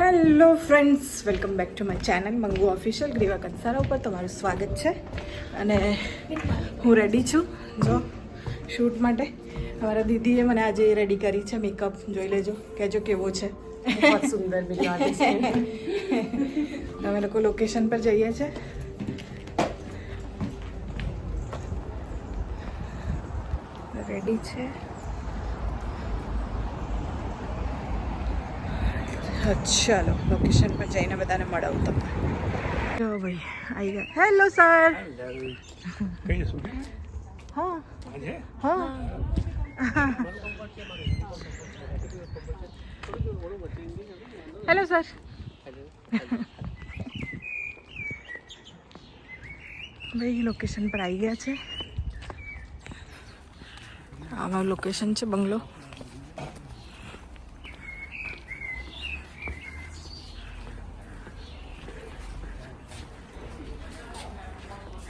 Hello friends welcome back to my channel Mangu official Griva Kansara ઉપર તમારું સ્વાગત છે. અને હું રેડી છું. જો શૂટ માટે. અમારા દીદીએ મને આજે રેડી કરી છે મેકઅપ જોઈ લેજો. કહેજો કેવો છે. સુંદર અમે લોકો લોકેશન પર જઈએ છે. રેડી છે. ચાલો લોકેશન પર જઈને બધાને મળાવું તમને. જો ભાઈ આવી ગયા. હેલો સર હા. હા. હેલો સર ભાઈ લોકેશન પર આવી ગયા છે. આમાં લોકેશન છે બંગલો.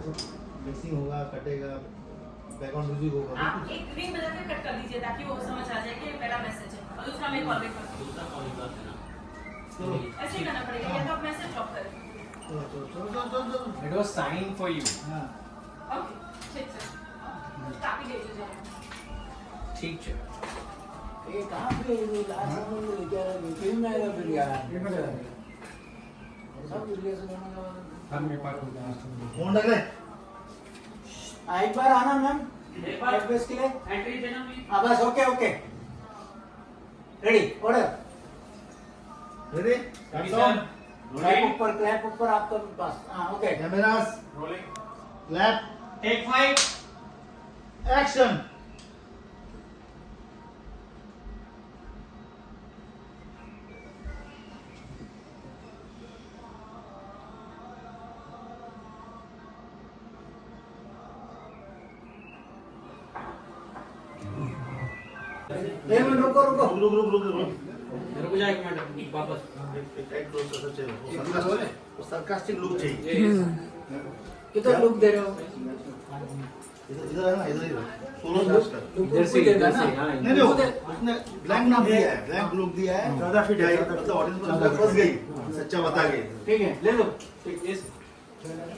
हाँ तो मैं तो मिक्सिंग होगा कटेगा बैकग्राउंड म्यूज़िक होगा आप एक रिंग बजा के कट कर दीजिए ताकि वो समझ आ जाए कि पहला मैसेज है। और दूसरा मैं कॉल बैक करती हूँ ऐसे ही करना पड़ेगा या तो आप मैसेज ड्रॉप करें। चलो चलो चलो चलो चलो चलो It was signed for you. हाँ। ओके ठीक है। काफ़ी दे दीजिए ठीक है। ये कहाँ पे ये लास्ट में लेके आ रहा है। फ़िल्म में आएगा फिर यार। सब रिलेशन होने का बाद- फोन रख ले हाँ, एक बार आना मैम एक बेस के लिए हाँ बस okay okay ready order ready song clap ऊपर क्लैप ऊपर आपका पास हाँ okay cameras clap Take five. Action रुको रुको रुक रुक। एक मिनट वापस। सरकास्टिक लुक चाहिए। कितना लुक दे रहे हो? इधर इधर है ना इधर ही सोलो डांस कर लुक भी नहीं नहीं उसने ब्लैंक नाम दिया है ब्लैंक लुक दिया है। चौदह फीट है मतलब ऑडियंस को फंस गई? सच्चा बता गई ठीक है ले लो।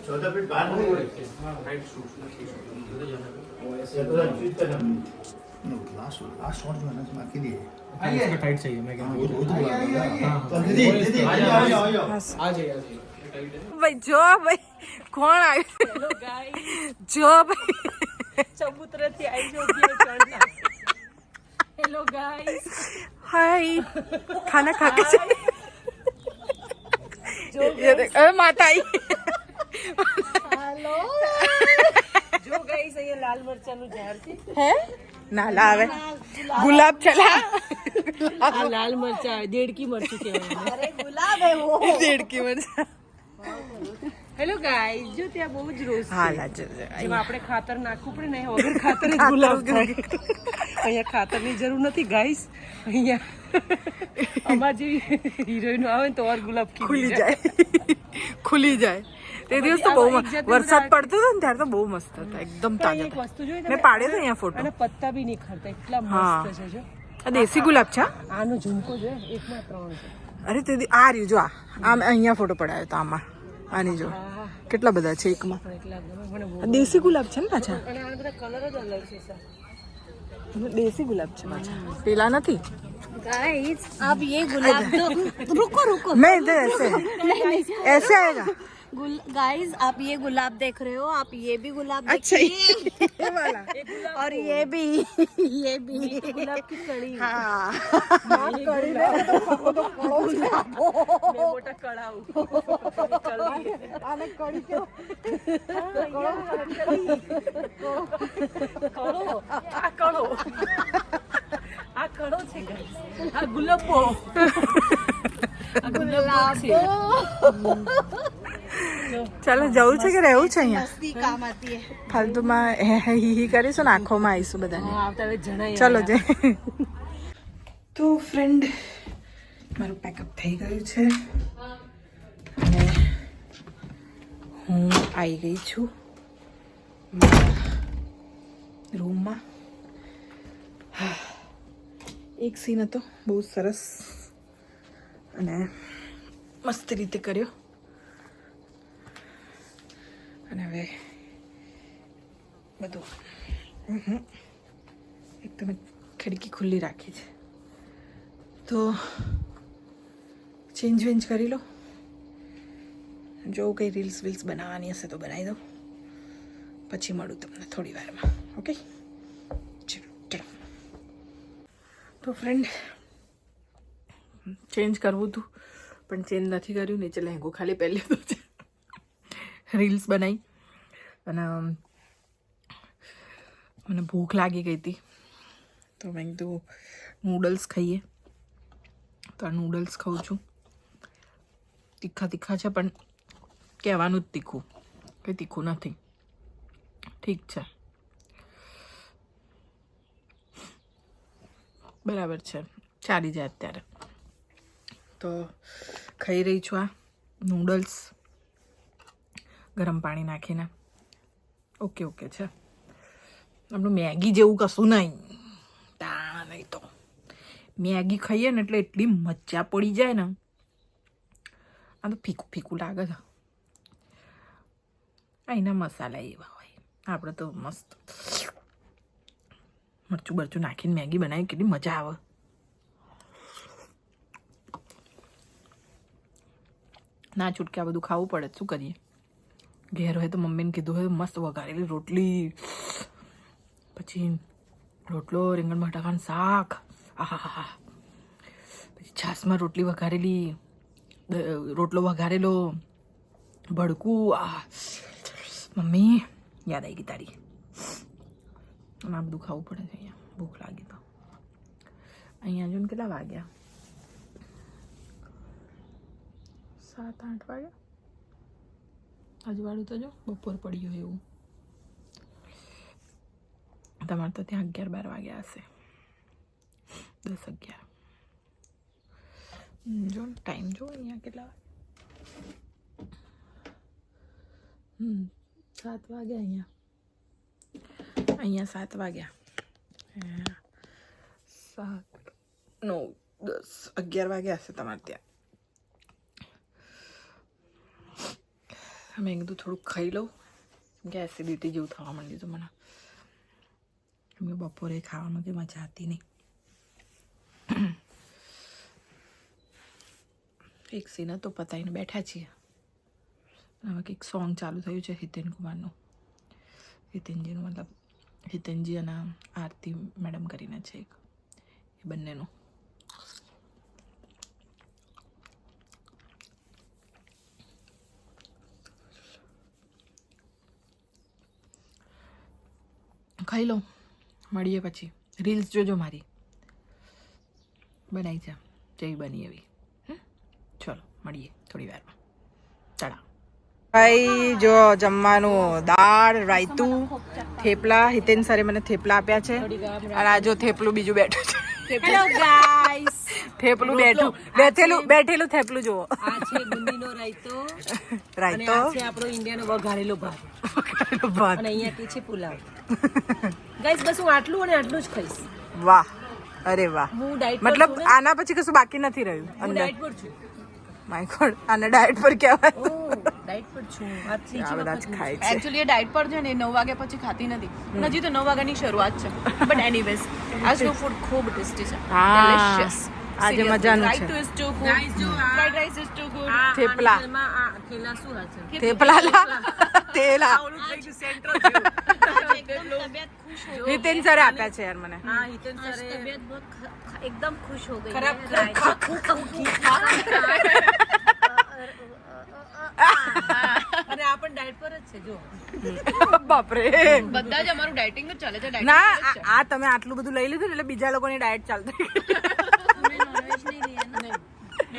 चौदह फीट बाहर। नहीं गई लास्ट लास्ट शॉट जो है ना इसमें अकेली है इसका टाइट चाहिए मैं क्या वो वो तो बुला रहा है तो दीदी दीदी आ जाओ आ जाओ आ जाओ आ जाइए आ जाइए ભાઈ જો ભાઈ કોણ આવ્યું જો ભાઈ ચબૂતરેથી આવી જો ગયો ચડના હેલો ગાઈસ हाय खाना खा के जाए ये देख अरे माता आई હાલો જો ગાઈસ અહીંયા લાલ મરચાનું ઝાડ છે है ના લાવે ગુલાબ ચલા લાલ મરચા દેડકી મરચું કહેવાય. અરે ગુલાબ હે. વો દેડકી મરચા. હેલો ગાઈસ જો ત્યાં બહુ જ રોજ હા છે લાજ જેમાં આપણે ખાતર નાખવું પડે ને અહીંયા વગર ખાતર જ ગુલાબ થાય. અહીંયા ખાતરની જરૂર નથી ગાઈસ અહીંયા અમાર જેવી હિરોઈનો આવે ને તો ઓર ગુલાબ ખીલી જાય. ખુલી જાય. તે દિવસ તો બહુ આમાં એક મસ્ત- જાતનું વરસાદ બધા- પડતો હતો ને ત્યારે તો બહુ મસ્ત હતા એકદમ પણ તાજા એક હતા. વસ્તુ જોઈ મેં પાડ્યો હતો અહીંયા ફોટો અને પત્તા બી નહીં ખરતા એટલા હા. મસ્ત છે જો આ દેશી ગુલાબ છે હા? આનો ઝુમકો જો એકમાં ત્રણ છે અરે તે દી- આ રહ્યું જો આ આમ અહીંયા ફોટો પડાયો તો આમાં આની જો હા કેટલા બધા છે એકમાં પણ એટલા ગમે મને બહુ આ દેશી ગુલાબ છે ને પાછા અને આના બધા કલર જ અલગ છે સર દેશી ગુલાબ છે પાછા પેલા નથી गाइस आप ये गुलाब तो रुको रुको मैं इधर ऐसे ऐसे आएगा गाइस आप ये गुलाब देख रहे हो आप ये भी गुलाब अच्छा ये, ये वाला। और ये भी ये भी। तो गुलाब की कड़ी। हाँ। तो कड़ी तो हाँ, तो। कड़ा कड़ी। कड़ो। आ कड़ो। छे गाइस आ गुलाबो ચાલો જવું છે કે રહેવું છે અહીંયા? ફાલતુમાં હી હી કરીશું ને આંખોમાં આવીશું બધાને. ચલો જે તો ફ્રેન્ડ મારું પેકઅપ થઈ ગયું છે. અને હું આવી ગઈ છું રૂમમાં એક સીન હતો બહુ સરસ. અને મસ્ત રીતે કર્યો. અને હવે બધું. એક તમે ખિડકી ખુલ્લી રાખી છે. તો ચેન્જ વેન્જ કરી લો. જો કંઈ રીલ્સ વીલ્સ બનાવવાની હશે તો બનાવી દો પછી મળું તમને થોડી વારમાં. ઓકે ચલો તો ફ્રેન્ડ ચેન્જ કરવું હતું, પણ ચેન્જ નથી કર્યું, નીચે લહેંગો ખાલી પહેલે તો છે. રીલ્સ બનાવી અને મને ભૂખ લાગી ગઈ હતી. તો મેં કીધું નૂડલ્સ ખાઈએ. તો આ નૂડલ્સ ખાઉં છું. તીખા તીખા છે, પણ કહેવાનું જ તીખું. કંઈ તીખું નથી. ઠીક છે. બરાબર છે. ચાલી જાય અત્યારે. તો ખાઈ રહી છું આ નૂડલ્સ ગરમ પાણી નાખીને. ઓકે ઓકે છે. આપણું મેગી જેવું કશું નહીં. તાણા નહીં તો. મેગી ખાઈએ ને એટલે એટલી મજા પડી જાય ને. આ તો ફીકું ફીકું લાગે છે. આ એના મસાલા એવા હોય. આપણે તો મસ્ત મરચું બરચું નાખીને મેગી બનાવી કેટલી મજા આવે. ના છૂટકે આ બધું ખાવું પડે, શું કરીએ? ઘેર હોય તો મમ્મીને કીધું હોય મસ્ત વઘારેલી રોટલી. પછી રોટલો, રીંગણ બટાકાનું શાક. આહા પછી છાશમાં રોટલી વઘારેલી રોટલો વઘારેલો ભડકું આ મમ્મી, યાદ આવી ગઈ તારી. અને આ બધું ખાવું પડે છે અહીંયા. ભૂખ લાગી તો. અહીંયા જો ને કેટલા વાગ્યા? સાત, આઠ વાગ્યા? અજવાળું તો જો, બપોર પડ્યું એવું. તમારે તો ત્યાં અગિયાર બાર વાગ્યા હશે. દસ અગિયાર. જો, ટાઈમ જો અહીંયા કેટલા વાગે? સાત વાગ્યા અહીંયા. અહીંયા સાત વાગ્યા. સાત, નવ, દસ, અગિયાર વાગ્યા હશે તમારે ત્યાં. મેં કીધું થોડુંક ખાઈ લઉં. કે એસિડિટી જેવું થવા માંડ્યું હતું મને. કે બપોરે ખાવામાં કે મજા હતી નહીં. એક સીના તો પતાવીને બેઠા છીએ. હવે કંઈક સોંગ ચાલુ થયું છે હિતેન કુમારનું. હિતેનજીનું મતલબ હિતેનજી અને આરતી મેડમ કરીને છે એક. એ બંનેનું. ખાઈ લઉં. મળીએ પછી. રીલ્સ જોજો મારી. બનાવી છે જેવી બની એવી? ચલો, મળીએ થોડી વારમાં. ચડા ભાઈ, જો જમવાનું દાળ, રાયતું, થેપલા. હિતેન સરે મને થેપલા આપ્યા છે. અને આ જો થેપલું બીજું બેઠું છે. હેલો ગાઈસ થેપલું બેઠું. બેઠેલું બેઠેલું થેપલું જુઓ. આ છે બુંદીનો રાયતો. અને રાયતો આ છે આપણો ઇન્ડિયાનો વઘારેલો ભાત. ભાત. અને અહીંયા કે છે પુલાવ. ગાઈસ બસ હું આટલું અને આટલું જ ખાઈશ. વાહ. અરે વાહ. મતલબ આના પછી કશું બાકી નથી રહ્યું અંદર? ડાયટ પર છું. માય ગોડ આને ડાયટ પર કહેવાય ડાયટ પર છું. આ ત્રીજી વખત ખાય છે. એક્ચ્યુઅલી એ ડાયટ પર છે ને નવ વાગ્યા પછી ખાતી નથી. હજી તો નવ વાગ્યાની શરૂઆત છે. બટ એનીવેઝ આજનું ફૂડ ખૂબ ટેસ્ટી છે. ડેલિશિયસ આજે મજાનું છે. Rice is too good fried rice is too good thepla. થેલા શું હશે? થેપલા લા. તેલા ઓલું થઈ ગયું સેન્ટ્રો જેવું आज एकदम तबीयत खुश हो હિતેન સરે આપ્યા છે યાર મને હા હિતેન आज સરે तबीयत बहुत ख- ख- एकदम खुश हो गई खराब है रायता- અને આ પણ ડાયટ પર જ છે જો બાપરે બધા જ અમારું ડાયટિંગ જ ચાલે છે ના આ- આ તમે આટલું બધું લઈ લીધું ને એટલે બીજા લોકોની ડાયટ ચાલતી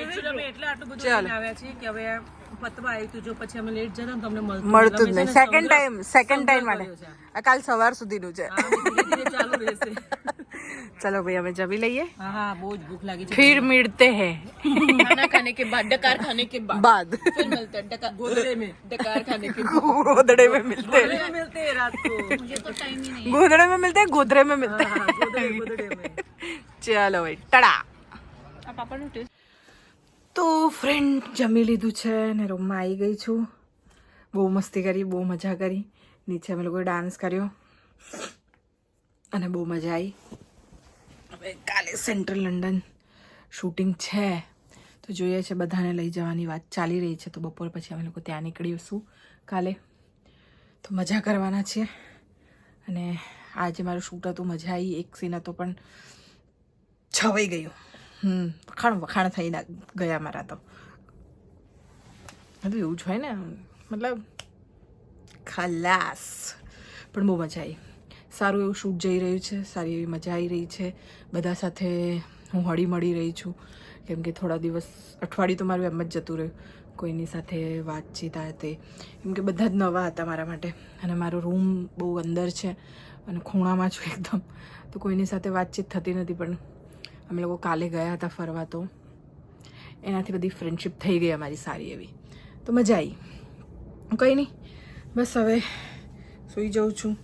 Actually અમે એટલે આટલું બધું લઈને આવ્યા છીએ કે હવે પતવા આવ્યું હતું જો પછી અમે લેટ જતા ને તો અમને મળતું મળતું જ અમે છે નહીં ને સેકન્ડ સંગ્રહ- ટાઈમ સેકન્ડ ટાઈમ સંગ્રહ માટે કર્યો છે. આ કાલ સવાર સુધીનું છે હા, ધીરે ધીરે ચાલુ રહેશે ચલો ભાઈ અમે જમી લઈએ હા હા બહુ જ ભૂખ લાગી છે फिर मिलते हैं खाना खाने के बाद डकार खाने के बाद बाद फिर मिलते हैं डकार ગોદડે में डकार खाने के बाद गोदड़े में मिलते हैं ગોદડે में मिलते हैं रात को मुझे तो टाइम ही नहीं गोदड़े में मिलते हैं गोदरे में मिलते हैं हाँ, गोदड़े गोदड़े में ચલો તો ફ્રેન્ડ જમી લીધું છે ને રૂમમાં આવી ગઈ છું. બહુ મસ્તી કરી, બહુ મજા કરી. નીચે અમે લોકોએ ડાન્સ કર્યો. અને બહુ મજા આવી હવે કાલે સેન્ટ્રલ લંડન શૂટિંગ છે. તો જોઈએ છે બધાને લઈ જવાની વાત ચાલી રહી છે. તો બપોર પછી અમે લોકો ત્યાં નીકળીશું કાલે. તો મજા કરવાના છીએ. અને આજે મારું શૂટ હતું, મજા આવી એક સીન હતો પણ છવાઈ ગયું. હમ વખાણ વખાણ થઈ ગયા મારા તો. બધું એવું જ હોય ને, મતલબ ખલાસ. પણ બહુ મજા આવી. સારું એવું શૂટ જઈ રહ્યું છે, સારી એવી મજા આવી રહી છે. બધા સાથે હું હળી મળી રહી છું. કેમ કે થોડા દિવસ, અઠવાડિયું તો મારું એમ જ જતું રહ્યું. કોઈની સાથે વાતચીત આ તે. કેમ કે બધા જ નવા હતા મારા માટે. અને મારો રૂમ બહુ અંદર છે. અને ખૂણામાં છું એકદમ. તો કોઈની સાથે વાતચીત થતી નથી પણ અમે લોકો કાલે ગયા હતા ફરવા તો. એનાથી બધી ફ્રેન્ડશિપ થઈ ગઈ અમારી સારી એવી. તો મજા આવી કંઈ નહીં. બસ હવે સૂઈ જાઉં છું.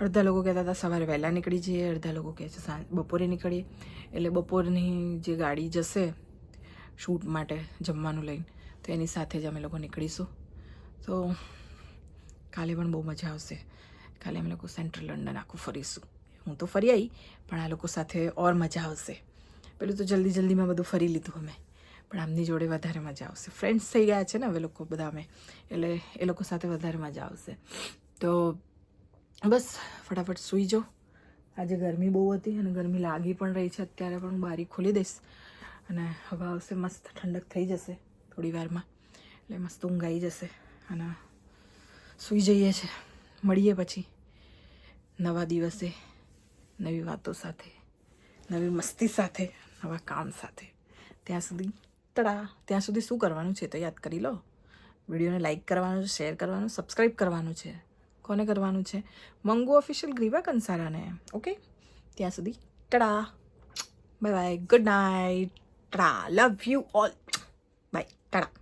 અડધા લોકો કહેતા હતા સવારે વહેલા નીકળી જઈએ, અડધા લોકો કહે છે સાંજ, બપોરે નીકળીએ. એટલે બપોરની જે ગાડી જશે શૂટ માટે જમવાનું લઈને, તો એની સાથે જ અમે લોકો નીકળીશું. તો કાલે પણ બહુ મજા આવશે. કાલે અમે લોકો સેન્ટ્રલ લંડન આખું ફરીશું. હું તો ફરી આવી પણ આ લોકો સાથે ઓર મજા આવશે. પેલું તો જલ્દી જલ્દીમાં બધું ફરી લીધું અમે પણ આમની જોડે વધારે મજા આવશે. ફ્રેન્ડ્સ થઈ ગયા છે ને હવે લોકો બધા અમે એટલે એ લોકો સાથે વધારે મજા આવશે. તો બસ, ફટાફટ સૂઈ જાઓ. આજે ગરમી બહુ હતી અને ગરમી લાગી પણ રહી છે અત્યારે, પણ હું બારી ખોલી દઈશ. અને હવા આવશે મસ્ત, ઠંડક થઈ જશે થોડી વારમાં. એટલે મસ્ત ઊંઘ આવી જશે. અને સૂઈ જઈએ છે. મળીએ પછી. નવા દિવસે. નવી વાતો સાથે, નવી મસ્તી સાથે, નવા કામ સાથે. ત્યાં સુધી તડા. ત્યાં સુધી શું કરવાનું છે તો યાદ કરી લો. વિડીયોને લાઇક કરવાનું છે શેર કરવાનું સબસ્ક્રાઈબ કરવાનું છે. કોને કરવાનું છે? મંગુ ઓફિશિયલ ગ્રીવા કંસારાને. ઓકે ત્યાં સુધી tada bye bye good night tada love you all bye tada